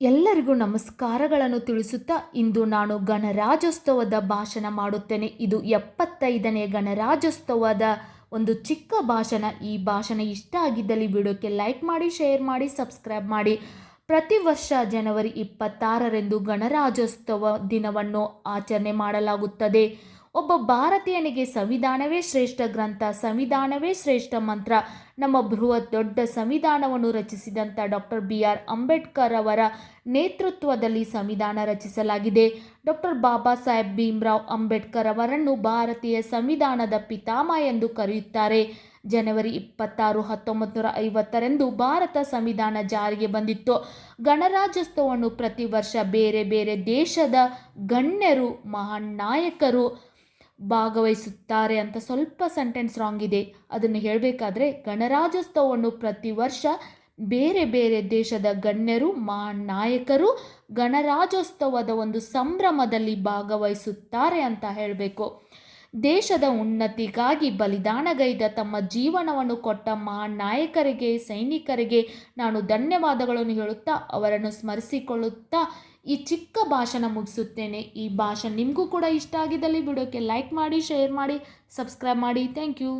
ಎಲ್ಲರಿಗೂ ನಮಸ್ಕಾರಗಳನ್ನು ತಿಳಿಸುತ್ತಾ ಇಂದು ನಾನು ಗಣರಾಜ್ಯೋತ್ಸವದ ಭಾಷಣ ಮಾಡುತ್ತೇನೆ. ಇದು ಎಪ್ಪತ್ತೈದನೇ ಗಣರಾಜ್ಯೋತ್ಸವದ ಒಂದು ಚಿಕ್ಕ ಭಾಷಣ. ಈ ಭಾಷಣ ಇಷ್ಟ ಆಗಿದ್ದಲ್ಲಿ ವಿಡಿಯೋಕ್ಕೆ ಲೈಕ್ ಮಾಡಿ, ಶೇರ್ ಮಾಡಿ, ಸಬ್ಸ್ಕ್ರೈಬ್ ಮಾಡಿ. ಪ್ರತಿ ವರ್ಷ ಜನವರಿ ಇಪ್ಪತ್ತಾರರಂದು ಗಣರಾಜ್ಯೋತ್ಸವ ದಿನವನ್ನು ಆಚರಣೆ ಮಾಡಲಾಗುತ್ತದೆ. ಒಬ್ಬ ಭಾರತೀಯನಿಗೆ ಸಂವಿಧಾನವೇ ಶ್ರೇಷ್ಠ ಗ್ರಂಥ, ಸಂವಿಧಾನವೇ ಶ್ರೇಷ್ಠ ಮಂತ್ರ. ನಮ್ಮ ಬೃಹತ್ ದೊಡ್ಡ ಸಂವಿಧಾನವನ್ನು ರಚಿಸಿದಂಥ ಡಾಕ್ಟರ್ ಬಿ ಆರ್ ಅಂಬೇಡ್ಕರ್ ಅವರ ನೇತೃತ್ವದಲ್ಲಿ ಸಂವಿಧಾನ ರಚಿಸಲಾಗಿದೆ. ಡಾಕ್ಟರ್ ಬಾಬಾ ಸಾಹೇಬ್ ಭೀಮ್ರಾವ್ ಅಂಬೇಡ್ಕರ್ ಅವರನ್ನು ಭಾರತೀಯ ಸಂವಿಧಾನದ ಪಿತಾಮಹ ಎಂದು ಕರೆಯುತ್ತಾರೆ. ಜನವರಿ ಇಪ್ಪತ್ತಾರು ಹತ್ತೊಂಬತ್ತು ನೂರ ಐವತ್ತರಂದು ಭಾರತ ಸಂವಿಧಾನ ಜಾರಿಗೆ ಬಂದಿತ್ತು. ಗಣರಾಜ್ಯೋತ್ಸವವನ್ನು ಪ್ರತಿ ವರ್ಷ ಬೇರೆ ಬೇರೆ ದೇಶದ ಗಣ್ಯರು, ಮಹಾನ್ ನಾಯಕರು ಭಾಗವಹಿಸುತ್ತಾರೆ ಅಂತ ಸ್ವಲ್ಪ ಸೆಂಟೆನ್ಸ್ ರಾಂಗ್ ಇದೆ. ಅದನ್ನು ಹೇಳಬೇಕಾದ್ರೆ ಗಣರಾಜ್ಯೋತ್ಸವವನ್ನು ಪ್ರತಿ ವರ್ಷ ಬೇರೆ ಬೇರೆ ದೇಶದ ಗಣ್ಯರು, ಮಾ, ನಾಯಕರು ಗಣರಾಜ್ಯೋತ್ಸವದ ಒಂದು ಸಂಭ್ರಮದಲ್ಲಿ ಭಾಗವಹಿಸುತ್ತಾರೆ ಅಂತ ಹೇಳಬೇಕು. ದೇಶದ ಉನ್ನತಿಗಾಗಿ ಬಲಿದಾನಗೈದ ತಮ್ಮ ಜೀವನವನ್ನು ಕೊಟ್ಟ ಮಹಾನ್ ನಾಯಕರಿಗೆ, ಸೈನಿಕರಿಗೆ ನಾನು ಧನ್ಯವಾದಗಳನ್ನು ಹೇಳುತ್ತಾ, ಅವರನ್ನು ಸ್ಮರಿಸಿಕೊಳ್ಳುತ್ತಾ ಈ ಚಿಕ್ಕ ಭಾಷಣ ಮುಗಿಸುತ್ತೇನೆ. ಈ ಭಾಷಣ ನಿಮಗೂ ಕೂಡ ಇಷ್ಟ ಆಗಿದ್ದಲ್ಲಿ ವಿಡಿಯೋಕ್ಕೆ ಲೈಕ್ ಮಾಡಿ ಶೇರ್ ಮಾಡಿ ಸಬ್ಸ್ಕ್ರೈಬ್ ಮಾಡಿ. Thank you